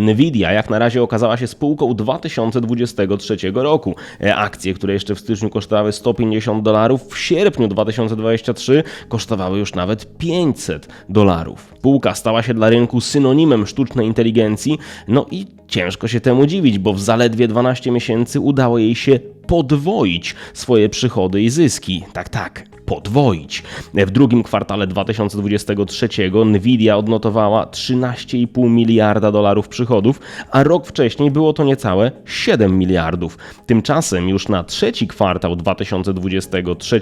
Nvidia jak na razie okazała się spółką 2023 roku. E, Akcje, które jeszcze w styczniu kosztowały 150 dolarów, w sierpniu 2023 kosztowały już nawet 500 dolarów. Spółka stała się dla rynku synonimem sztucznej inteligencji, no i ciężko się temu dziwić, bo w zaledwie 12 miesięcy udało jej się podwoić swoje przychody i zyski. Tak, tak, podwoić. W drugim kwartale 2023 Nvidia odnotowała 13,5 miliarda dolarów przychodów, a rok wcześniej było to niecałe 7 miliardów. Tymczasem już na trzeci kwartał 2023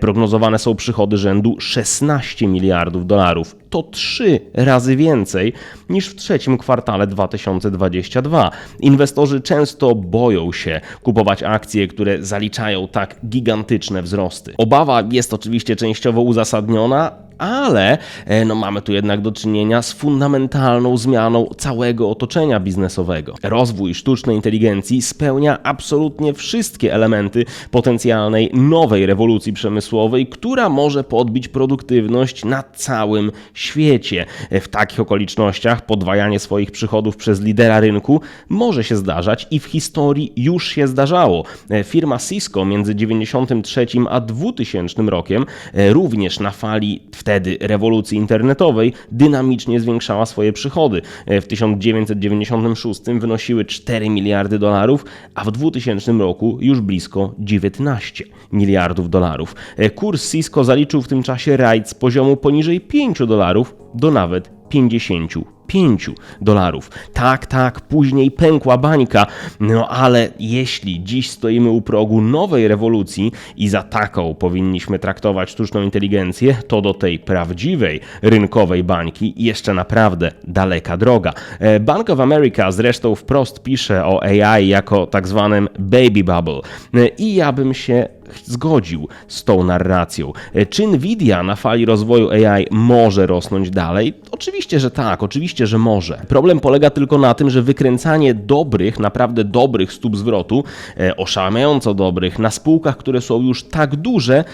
prognozowane są przychody rzędu 16 miliardów dolarów. To trzy razy więcej niż w trzecim kwartale 2022. Inwestorzy często boją się kupować akcje, które zaliczają tak gigantyczne wzrosty. Obawa jest oczywiście częściowo uzasadniona, ale e, no, mamy tu jednak do czynienia z fundamentalną zmianą całego otoczenia biznesowego. Rozwój sztucznej inteligencji spełnia absolutnie wszystkie elementy potencjalnej nowej rewolucji przemysłowej, która może podbić produktywność na całym świecie. W takich okolicznościach podwajanie swoich przychodów przez lidera rynku może się zdarzać i w historii już się zdarzało. Firma Cisco między 93 a 2000 rokiem e, również na fali wtedy rewolucji internetowej dynamicznie zwiększała swoje przychody. E, W 1996 wynosiły 4 miliardy dolarów, a w 2000 roku już blisko 19 miliardów dolarów. E, Kurs Cisco zaliczył w tym czasie rajd z poziomu poniżej 5 dolarów do nawet 55 dolarów. Tak, tak, później pękła bańka, no ale jeśli dziś stoimy u progu nowej rewolucji i za taką powinniśmy traktować sztuczną inteligencję, to do tej prawdziwej rynkowej bańki jeszcze naprawdę daleka droga. E, Bank of America zresztą wprost pisze o AI jako tak zwanym baby bubble E, i ja bym się zgodził z tą narracją. E, Czy Nvidia na fali rozwoju AI może rosnąć dalej? Oczywiście, że tak, oczywiście, że może. Problem polega tylko na tym, że wykręcanie dobrych, naprawdę dobrych stóp zwrotu, e, oszałamiająco dobrych, na spółkach, które są już tak duże,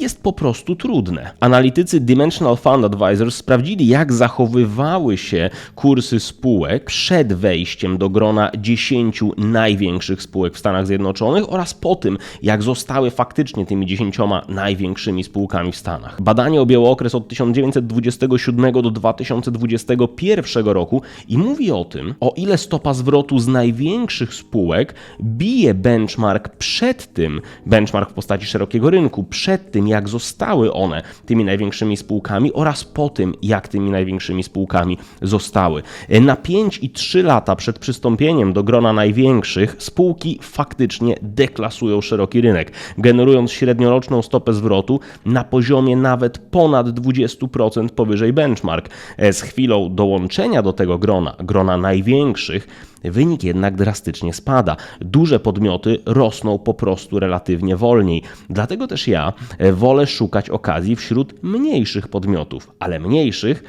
jest po prostu trudne. Analitycy Dimensional Fund Advisors sprawdzili, jak zachowywały się kursy spółek przed wejściem do grona 10 największych spółek w Stanach Zjednoczonych oraz po tym, jak zostały faktycznie tymi 10 największymi spółkami w Stanach. Badanie objęło okres od 1927 do 2021 roku i mówi o tym, o ile stopa zwrotu z największych spółek bije benchmark przed tym, benchmark w postaci szerokiego rynku, przed tym, jak zostały one tymi największymi spółkami oraz po tym, jak tymi największymi spółkami zostały. Na 5 i 3 lata przed przystąpieniem do grona największych, spółki faktycznie deklasują szeroki rynek, generując średnioroczną stopę zwrotu na poziomie nawet ponad 20% powyżej benchmark. Z chwilą dołączenia do tego grona, grona największych, Wynik jednak drastycznie spada. Duże podmioty rosną po prostu relatywnie wolniej. Dlatego też ja e, wolę szukać okazji wśród mniejszych podmiotów, ale mniejszych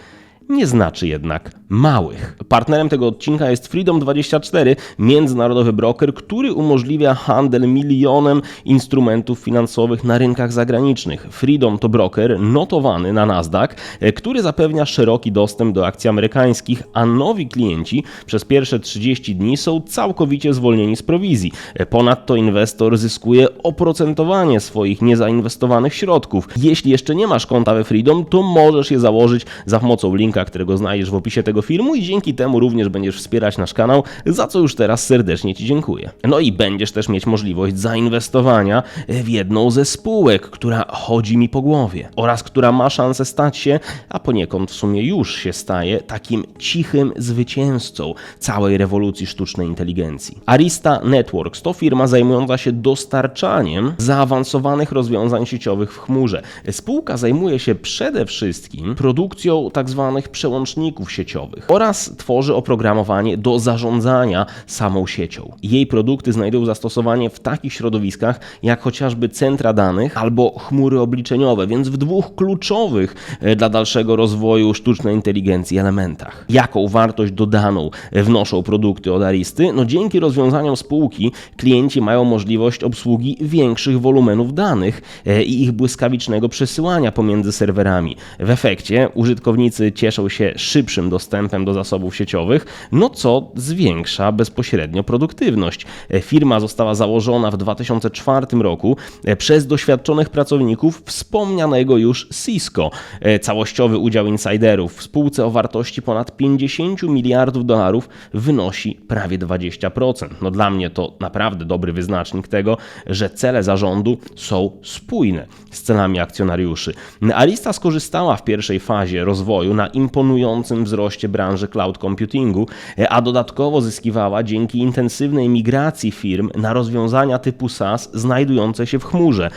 nie znaczy jednak małych. Partnerem tego odcinka jest Freedom24, międzynarodowy broker, który umożliwia handel milionem instrumentów finansowych na rynkach zagranicznych. Freedom to broker notowany na Nasdaq, e, który zapewnia szeroki dostęp do akcji amerykańskich, a nowi klienci przez pierwsze 30 dni są całkowicie zwolnieni z prowizji. E, Ponadto inwestor zyskuje oprocentowanie swoich niezainwestowanych środków. Jeśli jeszcze nie masz konta we Freedom, to możesz je założyć za pomocą linka, którego znajdziesz w opisie tego filmu i dzięki temu również będziesz wspierać nasz kanał, za co już teraz serdecznie Ci dziękuję. No i będziesz też mieć możliwość zainwestowania w jedną ze spółek, która chodzi mi po głowie oraz która ma szansę stać się, a poniekąd w sumie już się staje, takim cichym zwycięzcą całej rewolucji sztucznej inteligencji. Arista Networks to firma zajmująca się dostarczaniem zaawansowanych rozwiązań sieciowych w chmurze. Spółka zajmuje się przede wszystkim produkcją tak przełączników sieciowych oraz tworzy oprogramowanie do zarządzania samą siecią. Jej produkty znajdują zastosowanie w takich środowiskach jak chociażby centra danych albo chmury obliczeniowe, więc w dwóch kluczowych e, dla dalszego rozwoju sztucznej inteligencji elementach. Jaką wartość dodaną wnoszą produkty od Aristy? No dzięki rozwiązaniom spółki klienci mają możliwość obsługi większych wolumenów danych e, i ich błyskawicznego przesyłania pomiędzy serwerami. W efekcie użytkownicy cieszą cieszą się szybszym dostępem do zasobów sieciowych, no co zwiększa bezpośrednio produktywność. E, Firma została założona w 2004 roku e, przez doświadczonych pracowników wspomnianego już Cisco. E, Całościowy udział insiderów w spółce o wartości ponad 50 miliardów dolarów wynosi prawie 20%. No dla mnie to naprawdę dobry wyznacznik tego, że cele zarządu są spójne z celami akcjonariuszy. Arista skorzystała w pierwszej fazie rozwoju na imponującym wzroście branży cloud computingu, a dodatkowo zyskiwała dzięki intensywnej migracji firm na rozwiązania typu SaaS znajdujące się w chmurze.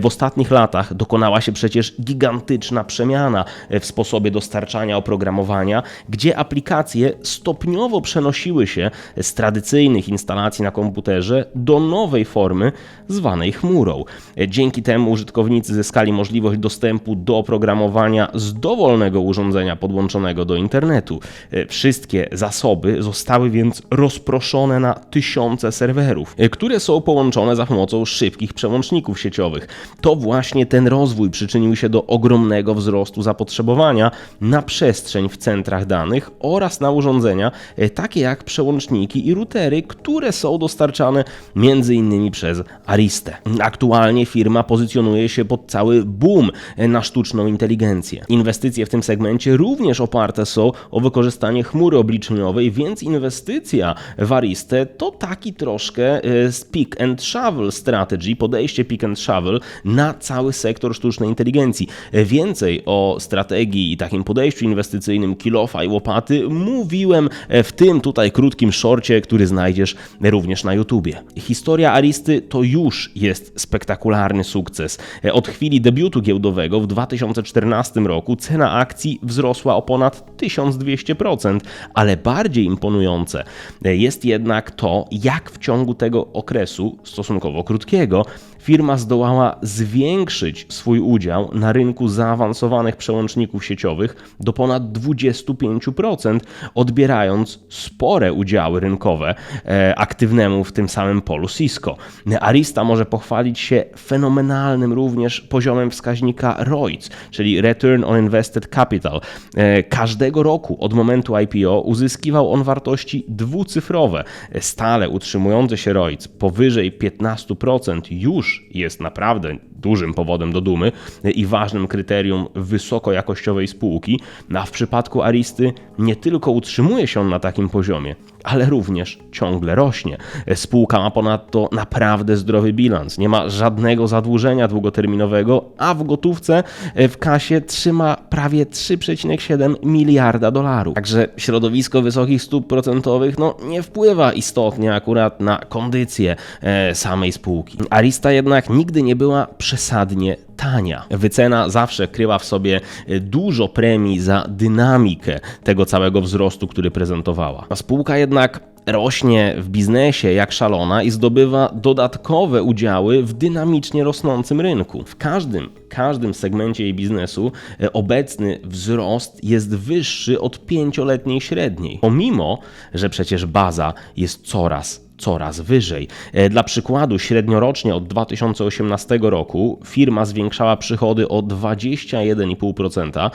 W ostatnich latach dokonała się przecież gigantyczna przemiana w sposobie dostarczania oprogramowania, gdzie aplikacje stopniowo przenosiły się z tradycyjnych instalacji na komputerze do nowej formy zwanej chmurą. Dzięki temu użytkownicy zyskali możliwość dostępu do oprogramowania z dowolnego urządzenia podłączonego do internetu. Wszystkie zasoby zostały więc rozproszone na tysiące serwerów, które są połączone za pomocą szybkich przełączników sieciowych. To właśnie ten rozwój przyczynił się do ogromnego wzrostu zapotrzebowania na przestrzeń w centrach danych oraz na urządzenia e, takie jak przełączniki i routery, które są dostarczane m.in. przez Aristę. Aktualnie firma pozycjonuje się pod cały boom e, na sztuczną inteligencję. Inwestycje w tym segmencie również oparte są o wykorzystanie chmury obliczeniowej, więc inwestycja w Aristę to taki troszkę e, pick and shovel strategy, podejście pick and shovel na cały sektor sztucznej inteligencji. Więcej o strategii i takim podejściu inwestycyjnym kilofa i łopaty mówiłem w tym tutaj krótkim szorcie, który znajdziesz również na YouTubie. Historia Aristy to już jest spektakularny sukces. Od chwili debiutu giełdowego w 2014 roku cena akcji wzrosła o ponad 1200%, ale bardziej imponujące jest jednak to, jak w ciągu tego okresu stosunkowo krótkiego firma zdołała zwiększyć swój udział na rynku zaawansowanych przełączników sieciowych do ponad 25%, odbierając spore udziały rynkowe e, aktywnemu w tym samym polu Cisco. Arista może pochwalić się fenomenalnym również poziomem wskaźnika ROIC, czyli Return on Invested Capital. E, każdego roku od momentu IPO uzyskiwał on wartości dwucyfrowe, stale utrzymujący się ROIC powyżej 15% już jest naprawdę dużym powodem do dumy i ważnym kryterium wysokojakościowej spółki, a w przypadku Aristy nie tylko utrzymuje się on na takim poziomie, ale również ciągle rośnie. Spółka ma ponadto naprawdę zdrowy bilans, nie ma żadnego zadłużenia długoterminowego, a w gotówce w kasie trzyma prawie 3,7 miliarda dolarów. Także środowisko wysokich stóp procentowych no, nie wpływa istotnie akurat na kondycję e, samej spółki. Arista jednak nigdy nie była przesadnie tania. Wycena zawsze kryła w sobie dużo premii za dynamikę tego całego wzrostu, który prezentowała. A spółka jednak rośnie w biznesie jak szalona i zdobywa dodatkowe udziały w dynamicznie rosnącym rynku. W każdym, każdym segmencie jej biznesu obecny wzrost jest wyższy od pięcioletniej średniej, pomimo, że przecież baza jest coraz coraz wyżej. Dla przykładu, średniorocznie od 2018 roku firma zwiększała przychody o 21,5%,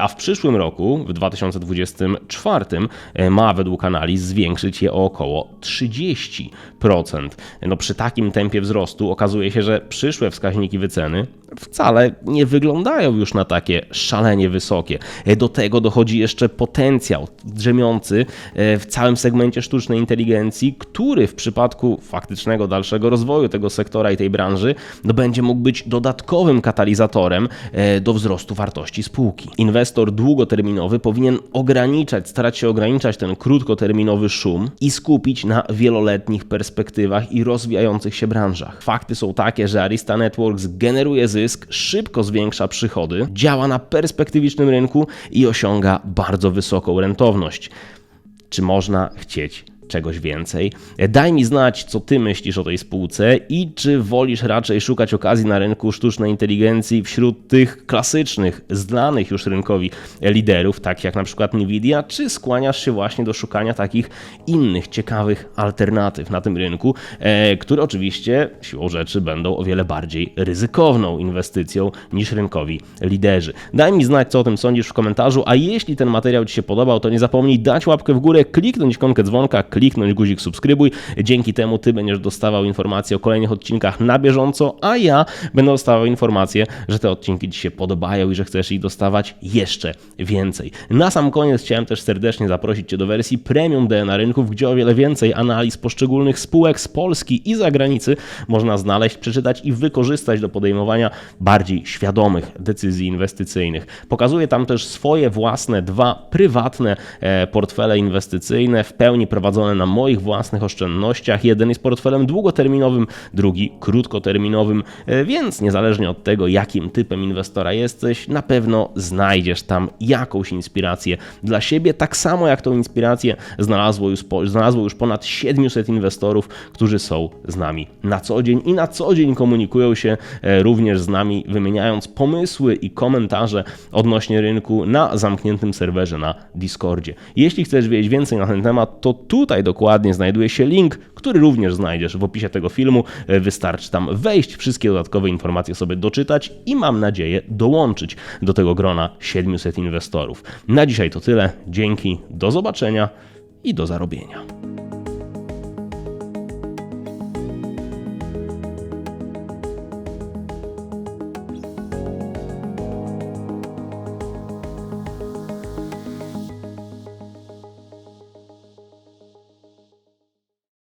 a w przyszłym roku, w 2024, ma według analiz zwiększyć je o około 30%. No przy takim tempie wzrostu okazuje się, że przyszłe wskaźniki wyceny wcale nie wyglądają już na takie szalenie wysokie. Do tego dochodzi jeszcze potencjał drzemiący w całym segmencie sztucznej inteligencji, który w przypadku faktycznego dalszego rozwoju tego sektora i tej branży no będzie mógł być dodatkowym katalizatorem do wzrostu wartości spółki. Inwestor długoterminowy powinien ograniczać, starać się ograniczać ten krótkoterminowy szum i skupić na wieloletnich perspektywach i rozwijających się branżach. Fakty są takie, że Arista Networks generuje zysk, szybko zwiększa przychody, działa na perspektywicznym rynku i osiąga bardzo wysoką rentowność. Czy można chcieć czegoś więcej? Daj mi znać, co ty myślisz o tej spółce i czy wolisz raczej szukać okazji na rynku sztucznej inteligencji wśród tych klasycznych, znanych już rynkowi liderów, takich jak na przykład Nvidia, czy skłaniasz się właśnie do szukania takich innych ciekawych alternatyw na tym rynku, e, które oczywiście siłą rzeczy będą o wiele bardziej ryzykowną inwestycją niż rynkowi liderzy. Daj mi znać, co o tym sądzisz w komentarzu, a jeśli ten materiał Ci się podobał, to nie zapomnij dać łapkę w górę, kliknąć ikonkę dzwonka, kliknąć guzik subskrybuj. Dzięki temu Ty będziesz dostawał informacje o kolejnych odcinkach na bieżąco, a ja będę dostawał informacje, że te odcinki Ci się podobają i że chcesz ich dostawać jeszcze więcej. Na sam koniec chciałem też serdecznie zaprosić Cię do wersji premium DNA Rynków, gdzie o wiele więcej analiz poszczególnych spółek z Polski i zagranicy można znaleźć, przeczytać i wykorzystać do podejmowania bardziej świadomych decyzji inwestycyjnych. Pokazuję tam też swoje własne dwa prywatne e, portfele inwestycyjne, w pełni prowadzone na moich własnych oszczędnościach. Jeden jest portfelem długoterminowym, drugi krótkoterminowym, e, więc niezależnie od tego, jakim typem inwestora jesteś, na pewno znajdziesz tam jakąś inspirację dla siebie, tak samo jak tą inspirację znalazło już, znalazło już ponad 700 inwestorów, którzy są z nami na co dzień i na co dzień komunikują się e, również z nami, wymieniając pomysły i komentarze odnośnie rynku na zamkniętym serwerze na Discordzie. Jeśli chcesz wiedzieć więcej na ten temat, to tutaj dokładnie znajduje się link, który również znajdziesz w opisie tego filmu. E, Wystarczy tam wejść, wszystkie dodatkowe informacje sobie doczytać i mam nadzieję dołączyć do tego grona 700 inwestorów. Na dzisiaj to tyle. Dzięki, do zobaczenia i do zarobienia.